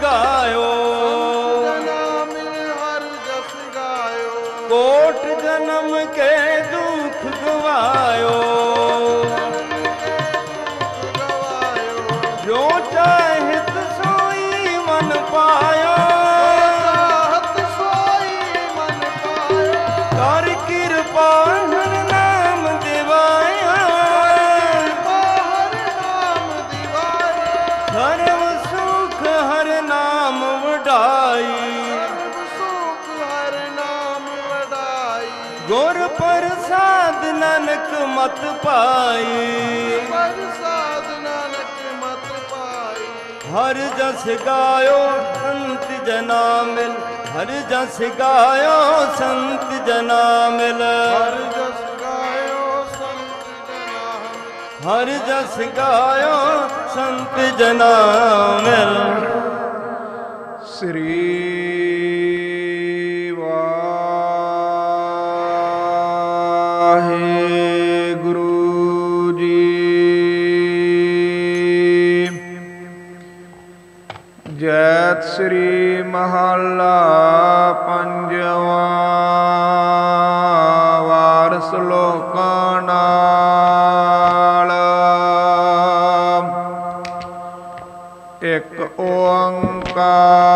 가요? ਨਾਮ ਵਡਾਈ ਗੁਰ ਪ੍ਰਸਾਦ ਨਾਨਕ ਮਤ ਪਾਈ। ਹਰ ਜਸ ਗਾਇਓ ਸੰਤ ਜਨਾ ਮਿਲ। ਹਰ ਜਸ ਗਾਇਓ ਸੰਤ ਜਨਾ ਮਿਲ। ਹਰ ਜਸ ਗਾਇਓ ਸੰਤ ਜਨਾ ਮਿਲ। ਸ੍ਰੀ ਵਾਹਿਗੁਰੂ ਜੀ। ਜੈਤ ਸ੍ਰੀ ਮਹੱਲਾ ਪੰਜਵਾ ਵਾਰ ਸ਼ਲੋਕਾਂ ਨਾਲ। ਇਕ ਓੰਕਾਰ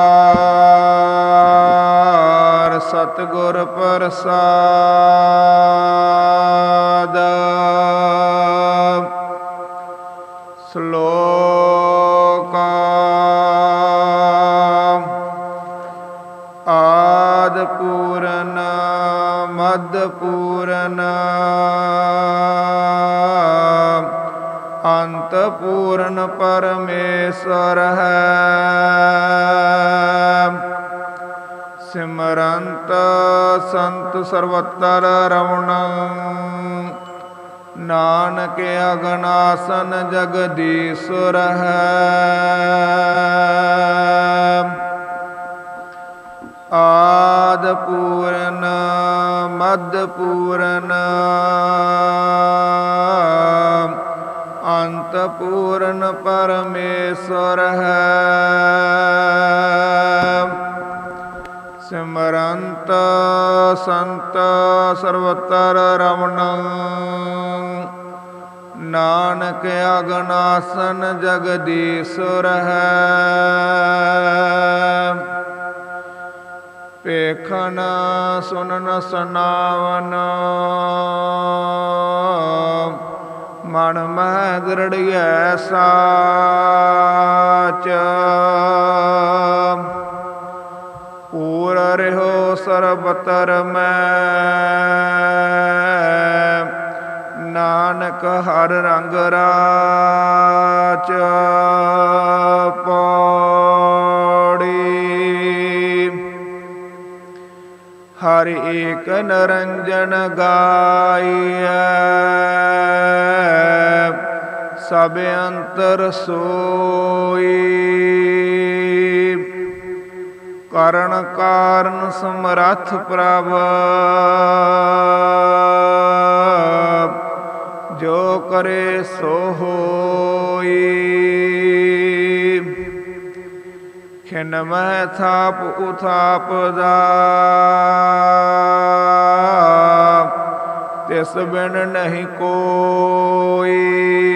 ਸਤਿਗੁਰ ਪ੍ਰਸਾਦ। ਸ਼ਲੋਕ ਆਦ ਪੂਰਨ ਮਦ ਪੂਰਨ ਅੰਤ ਪੂਰਨ ਪਰਮੇਸ਼ਰ ਹੈ। ਸਿਮਰੰਤ ਸੰਤ ਸਰਵਤਰ ਰਵਣ ਨਾਨਕ ਅਗਨਾਸਨ ਜਗਦੀਸ਼ੁਰ ਹੈ। ਆਦ ਪੂਰਨ ਮਦ ਪੂਰਨ ਅੰਤ ਪੂਰਨ ਪਰਮੇਸ਼ਰ ਹੈ। ਸਿਮਰੰਤ ਸੰਤ ਸਰਵਤਰ ਰਮਣ। ਨਾਨਕ ਅਗਨਾਸਨ ਜਗਦੀਸ਼ੁਰ ਹੈ। ਪੇਖਨ ਸੁਨਨ ਸਨਾਵਨ। ਮਨ ਮਹਿ ਦਰੜਿਐ ਸਾਚ। ਪੂਰ ਰਹਿਓ ਸਰਬਤਰ ਮੈਂ। ਨਾਨਕ ਹਰ ਰੰਗ ਰਾਚ ਪੌੜੀ ਹਰ ਏਕ ਨਰੰਜਨ ਗਾਈਐ। ਸਭ ਅੰਤਰ ਸੋਈ। ਕਰਨ ਕਾਰਨ ਸਮਰੱਥ ਪ੍ਰਭ। ਜੋ ਕਰੇ ਸੋ ਹੋਈ। ਖਿਨ ਮਹਿ ਥਾਪ ਉਥਾਪ ਦਾ ਤਿਸ ਬਿਨ ਨਹੀਂ ਕੋਈ।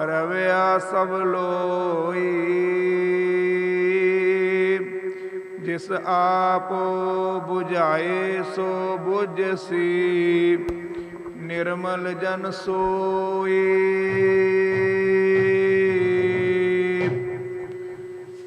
ਰਵਿਆ ਸਭ ਲੋਈ। ਜਿਸ ਆਪ 부ਝਾਏ ਸੋ 부ਝਸੀ ਨਿਰਮਲ ਜਨ ਸੋਈ।